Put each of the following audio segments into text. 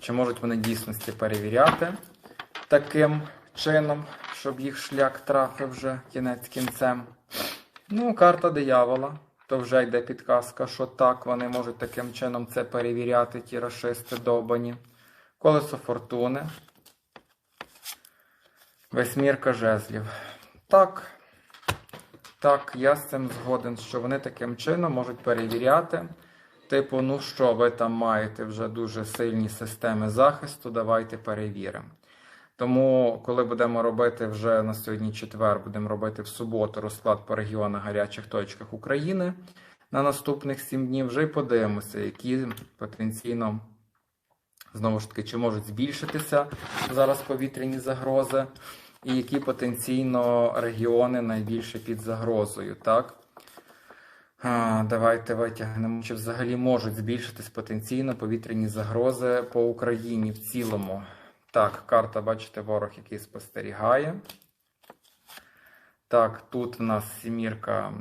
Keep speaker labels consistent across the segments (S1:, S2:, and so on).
S1: чи можуть вони дійсності перевіряти таким чином, щоб їх шлях трафив вже кінець кінцем. Ну, карта диявола. То вже йде підказка, що так, вони можуть таким чином це перевіряти, ті рашисти довбані. Колесо фортуни. Восьмірка жезлів. Так. Так, я з цим згоден, що вони таким чином можуть перевіряти. Типу, ну що, ви там маєте вже дуже сильні системи захисту, давайте перевіримо. Тому, коли будемо робити вже на сьогодні четвер, будемо робити в суботу розклад по регіонах гарячих точках України на наступних 7 днів, вже й подивимося, які потенційно знову ж таки, чи можуть збільшитися зараз повітряні загрози, і які потенційно регіони найбільше під загрозою, так? Давайте витягнемо, чи взагалі можуть збільшитись потенційно повітряні загрози по Україні в цілому. Так, карта, бачите, ворог, який спостерігає. Так, тут в нас сімірка,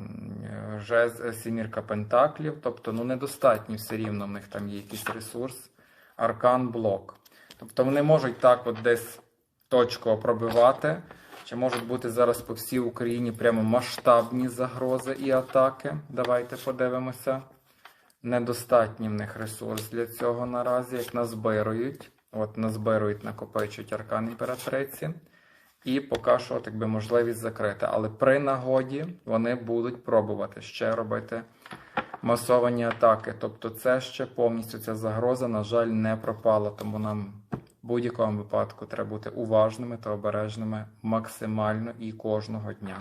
S1: жез, е, сімірка пентаклів, тобто ну, недостатньо все рівно, в них там є якийсь ресурс, аркан, блок. Тобто вони можуть так от десь точково пробивати, чи можуть бути зараз по всій Україні прямо масштабні загрози і атаки. Давайте подивимося. Недостатній в них ресурс для цього наразі, як назбирують. От назбирують, накопичують аркан імператриці. І поки що, так би, можливість закрити. Але при нагоді вони будуть пробувати ще робити масовані атаки. Тобто, це ще повністю ця загроза, на жаль, не пропала. Тому нам будь-якому випадку треба бути уважними та обережними максимально і кожного дня.